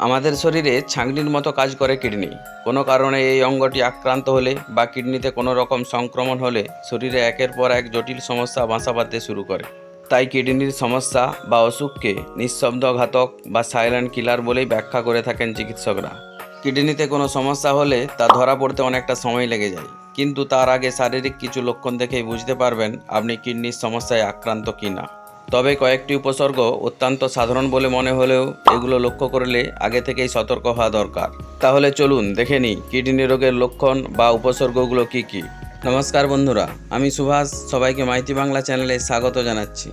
আমাদের শরীরে ছাঁকনির মতো কাজ করে কিডনি। কোনো কারণে এই অঙ্গটি আক্রান্ত হলে বা কিডনিতে কোনো রকম সংক্রমণ হলে শরীরে একের পর এক জটিল সমস্যা বাসা বাঁধতে শুরু করে। তাই কিডনির সমস্যা বা অসুখকে নিঃশব্দ ঘাতক বা সাইলেন্ট কিলার বলেই ব্যাখ্যা করে থাকেন চিকিৎসকরা। কিডনিতে কোনো সমস্যা হলে তা ধরা পড়তে অনেকটা সময় লেগে যায়। কিন্তু তার আগে শারীরিক কিছু লক্ষণ দেখেই বুঝতে পারবেন আপনি কিডনির সমস্যায় আক্রান্ত কিনা। তবে কয়েকটি উপসর্গ অত্যন্ত সাধারণ বলে মনে হলেও এগুলো লক্ষ্য করলে আগে থেকেই সতর্ক হওয়া দরকার। তাহলে চলুন দেখে নিই কিডনি রোগের লক্ষণ বা উপসর্গগুলো কি কি। নমস্কার বন্ধুরা, আমি সুভাষ, সবাইকে মাইতি বাংলা চ্যানেলে স্বাগত জানাচ্ছি।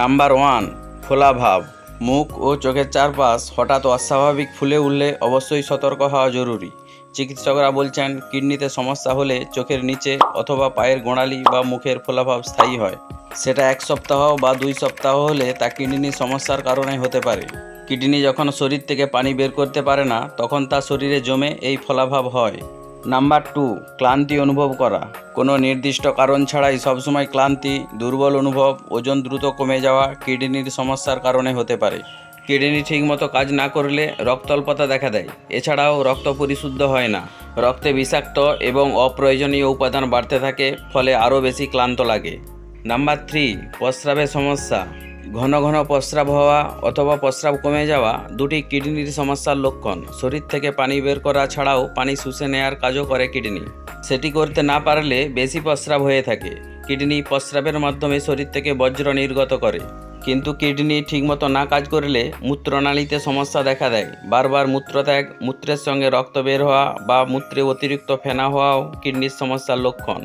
নাম্বার ওয়ান, ফোলা ভাব। মুখ ও চোখের চারপাশ হঠাৎ অস্বাভাবিক ফুলে উঠলে অবশ্যই সতর্ক হওয়া জরুরি। চিকিৎসকরা বলছেন, কিডনিতে সমস্যা হলে চোখের নিচে অথবা পায়ের গোড়ালি বা মুখের ফোলাভাব স্থায়ী হয়। সেটা এক সপ্তাহ বা দুই সপ্তাহ হলে তা কিডনির সমস্যার কারণে হতে পারে। কিডনি যখন শরীর থেকে পানি বের করতে পারে না, তখন তা শরীরে জমে এই ফলাভাব হয়। নাম্বার টু ক্লান্তি অনুভব করা। কোনো নির্দিষ্ট কারণ ছাড়াই সবসময় ক্লান্তি, দুর্বল অনুভব, ওজন দ্রুত কমে যাওয়া, কিডনির সমস্যার কারণে হতে পারে। কিডনি ঠিকমতো কাজ না করলে রক্তল্পতা দেখা দেয়। এছাড়াও রক্ত পরিশুদ্ধ হয় না। রক্তে বিষাক্ত এবং অপ্রয়োজনীয় উপাদান বাড়তে থাকে, ফলে আরও বেশি ক্লান্ত লাগে। নাম্বার থ্রি প্রস্রাবের সমস্যা। ঘন ঘন প্রস্রাব হওয়া অথবা প্রস্রাব কমে যাওয়া দুটি কিডনির সমস্যার লক্ষণ। শরীর থেকে পানি বের করা ছাড়াও পানি শুষে নেয়ার কাজও করে কিডনি। সেটি করতে না পারলে বেশি প্রস্রাব হয়ে থাকে। কিডনি প্রস্রাবের মাধ্যমে শরীর থেকে বজ্র নির্গত করে। কিন্তু কিডনি ঠিকমতো না কাজ করলে মূত্রনালীতে সমস্যা দেখা দেয়। বারবার মূত্রত্যাগ, মূত্রের সঙ্গে রক্ত বের হওয়া বা মূত্রে অতিরিক্ত ফেনা হওয়াও কিডনির সমস্যার লক্ষণ।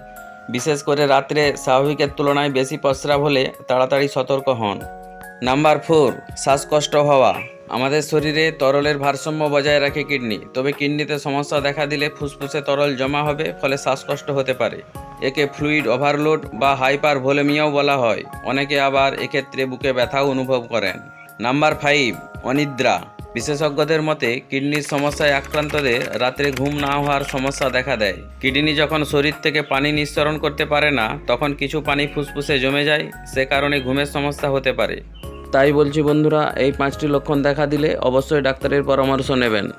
বিশেষ করে রাত্রে স্বাভাবিকের তুলনায় বেশি প্রস্রাব হলে তাড়াতাড়ি সতর্ক হন। নাম্বার ফোর, শ্বাসকষ্ট হওয়া। আমাদের শরীরে তরলের ভারসাম্য বজায় রাখে কিডনি, তবে কিডনিতে সমস্যা দেখা দিলে ফুসফুসে তরল জমা হবে, ফলে শ্বাসকষ্ট হতে পারে। একে ফ্লুইড ওভারলোড বা হাইপার ভোলেমিয়াও বলা হয়। অনেকে আবার এক্ষেত্রে বুকে ব্যথাও অনুভব করেন। নাম্বার ফাইভ, অনিদ্রা। বিশেষজ্ঞদের মতে, কিডনির সমস্যায় আক্রান্তদের রাত্রে ঘুম না হওয়ার সমস্যা দেখা দেয়। কিডনি যখন শরীর থেকে পানি নিঃসরণ করতে পারে না, তখন কিছু পানি ফুসফুসে জমে যায়, সে কারণে ঘুমের সমস্যা হতে পারে। তাই বলছি বন্ধুরা, এই পাঁচটি লক্ষণ দেখা দিলে অবশ্যই ডাক্তারের পরামর্শ নেবেন।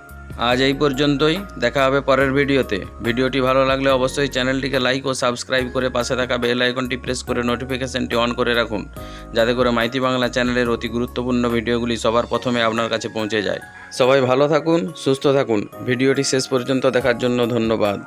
আজ এই পর্যন্তই, দেখা হবে পরের ভিডিওতে। ভিডিওটি ভালো লাগলে অবশ্যই চ্যানেলটিকে লাইক ও সাবস্ক্রাইব করে পাশে থাকা বেল আইকনটি প্রেস করে নোটিফিকেশনটি অন করে রাখুন, যাতে করে মাইতি বাংলা চ্যানেলের অতি গুরুত্বপূর্ণ ভিডিওগুলি সবার প্রথমে আপনার কাছে পৌঁছে যায়। সবাই ভালো থাকুন, সুস্থ থাকুন। ভিডিওটি শেষ পর্যন্ত দেখার জন্য ধন্যবাদ।